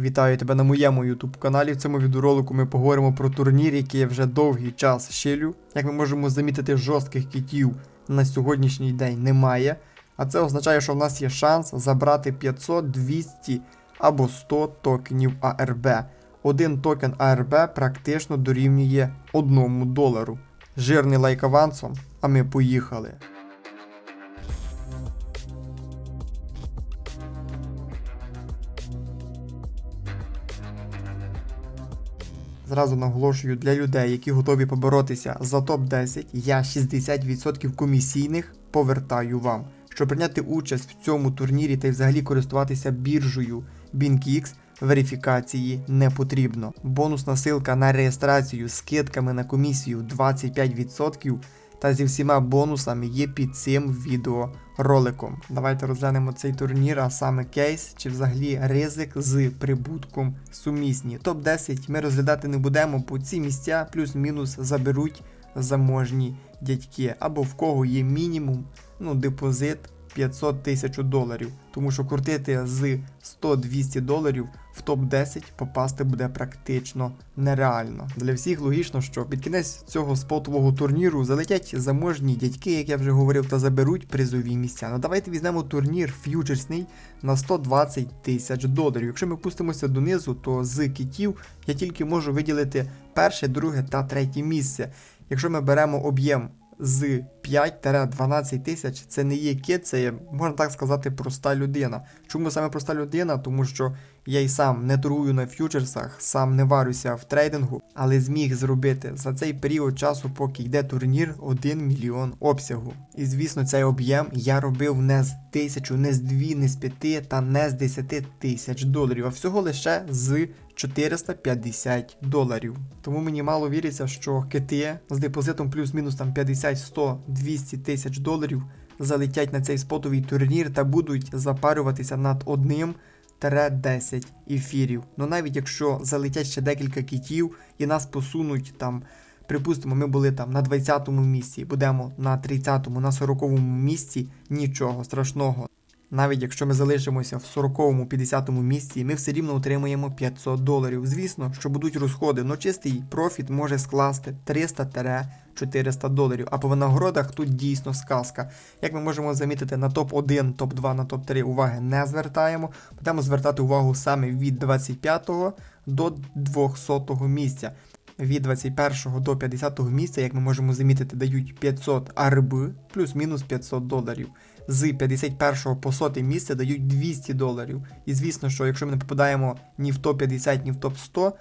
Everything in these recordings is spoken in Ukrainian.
Вітаю тебе на моєму YouTube каналі. В цьому відеоролику ми поговоримо про турнір, який я вже довгий час шилю. Як ми можемо замітити, жорстких китів на сьогоднішній день немає. А це означає, що в нас є шанс забрати 500, 200 або 100 токенів АРБ. Один токен АРБ практично дорівнює 1 долару. Жирний лайк авансом, а ми поїхали. Зразу наголошую для людей, які готові поборотися за топ-10, я 60% комісійних повертаю вам. Щоб прийняти участь в цьому турнірі та й взагалі користуватися біржею BinkX, верифікації не потрібно. Бонусна силка на реєстрацію з скидками на комісію 25% та зі всіма бонусами є під цим відеороликом. Давайте розглянемо цей турнір, а саме кейс чи взагалі ризик з прибутком сумісні. Топ-10 ми розглядати не будемо, бо ці місця плюс-мінус заберуть заможні дядьки, або в кого є мінімум ну, депозит 500 тисяч доларів. Тому що крутити з 100-200 доларів в топ-10 попасти буде практично нереально. Для всіх логічно, що під кінець цього спотового турніру залетять заможні дядьки, як я вже говорив, та заберуть призові місця. Ну давайте візьмемо турнір ф'ючерсний на 120 тисяч доларів. Якщо ми пустимося донизу, то з китів я тільки можу виділити перше, друге та третє місце. Якщо ми беремо об'єм з 5-12 тисяч, це не є кит, це є, можна так сказати, проста людина. Чому саме проста людина? Тому що я й сам не торгую на ф'ючерсах, сам не варюся в трейдингу, але зміг зробити за цей період часу, поки йде турнір, 1 мільйон обсягу. І звісно, цей об'єм я робив не з тисячу, не з дві, не з п'яти та не з 10 тисяч доларів, а всього лише з 450 доларів. Тому мені мало віриться, що кити з депозитом плюс-мінус там 50, 100, 200 тисяч доларів залетять на цей спотовий турнір та будуть запарюватися над одним 10 ефірів. Ну навіть якщо залетять ще декілька китів і нас посунуть там. Припустимо, ми були там на 20-му місці, будемо на 30-му, на 40-му місці, нічого страшного. Навіть якщо ми залишимося в 40-му, 50-му місці, ми все рівно отримуємо 500 доларів. Звісно, що будуть розходи, але чистий профіт може скласти 300-400 доларів. А по винагородах тут дійсно сказка. Як ми можемо замітити, на топ-1, топ-2, на топ-3 уваги не звертаємо. Будемо звертати увагу саме від 25-го до 200-го місця. Від 21 до 50 місця, як ми можемо замітити, дають 500 АРБ плюс-мінус 500 доларів. З 51 по 100 місце дають 200 доларів. І звісно, що якщо ми не попадаємо ні в топ-50, ні в топ-100,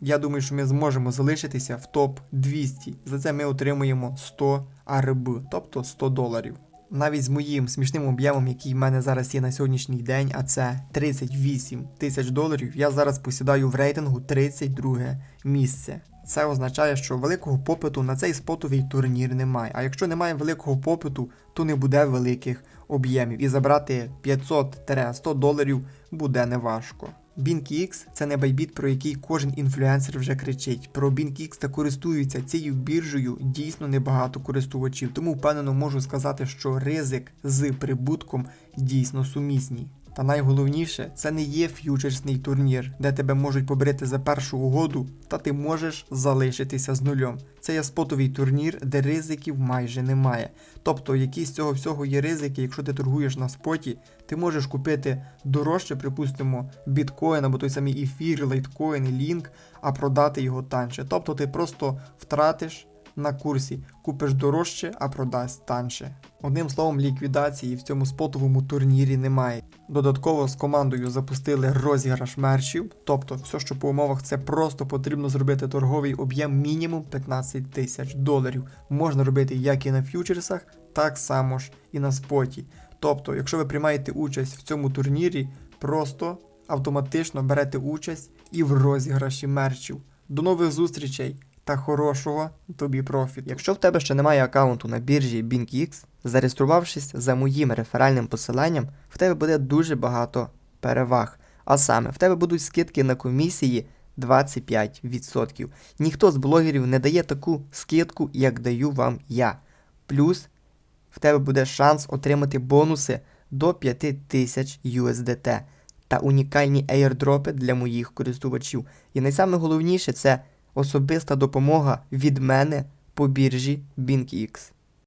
я думаю, що ми зможемо залишитися в топ-200. За це ми отримуємо 100 АРБ, тобто 100 доларів. Навіть з моїм смішним об'ємом, який в мене зараз є на сьогоднішній день, а це 38 тисяч доларів, я зараз посідаю в рейтингу 32 місце. Це означає, що великого попиту на цей спотовий турнір немає. А якщо немає великого попиту, то не буде великих об'ємів. І забрати 500-100 доларів буде неважко. BinkX – це не байбіт, про який кожен інфлюенсер вже кричить. Про BinkX та користуються цією біржею дійсно небагато користувачів, тому впевнено можу сказати, що ризик з прибутком дійсно сумісні. Та найголовніше, це не є ф'ючерсний турнір, де тебе можуть побрити за першу угоду, та ти можеш залишитися з нульом. Це є спотовий турнір, де ризиків майже немає. Тобто, які з цього всього є ризики, якщо ти торгуєш на споті, ти можеш купити дорожче, припустимо, біткоін або той самий ефір, лайткоін, лінк, а продати його танше. Тобто ти просто втратиш на курсі, купиш дорожче, а продасть танше. Одним словом, ліквідації в цьому спотовому турнірі немає. Додатково з командою запустили розіграш мерчів, тобто все, що по умовах, це просто потрібно зробити торговий об'єм мінімум 15 тисяч доларів. Можна робити як і на ф'ючерсах, так само ж і на споті. Тобто, якщо ви приймаєте участь в цьому турнірі, просто автоматично берете участь і в розіграші мерчів. До нових зустрічей! Та хорошого тобі профіту. Якщо в тебе ще немає аккаунту на біржі BinkX, зареєструвавшись за моїм реферальним посиланням, в тебе буде дуже багато переваг. А саме, в тебе будуть скидки на комісії 25%. Ніхто з блогерів не дає таку скидку, як даю вам я. Плюс в тебе буде шанс отримати бонуси до 5000 USDT. та унікальні airdропи для моїх користувачів. І найсаме головніше це особиста допомога від мене по біржі BinkX.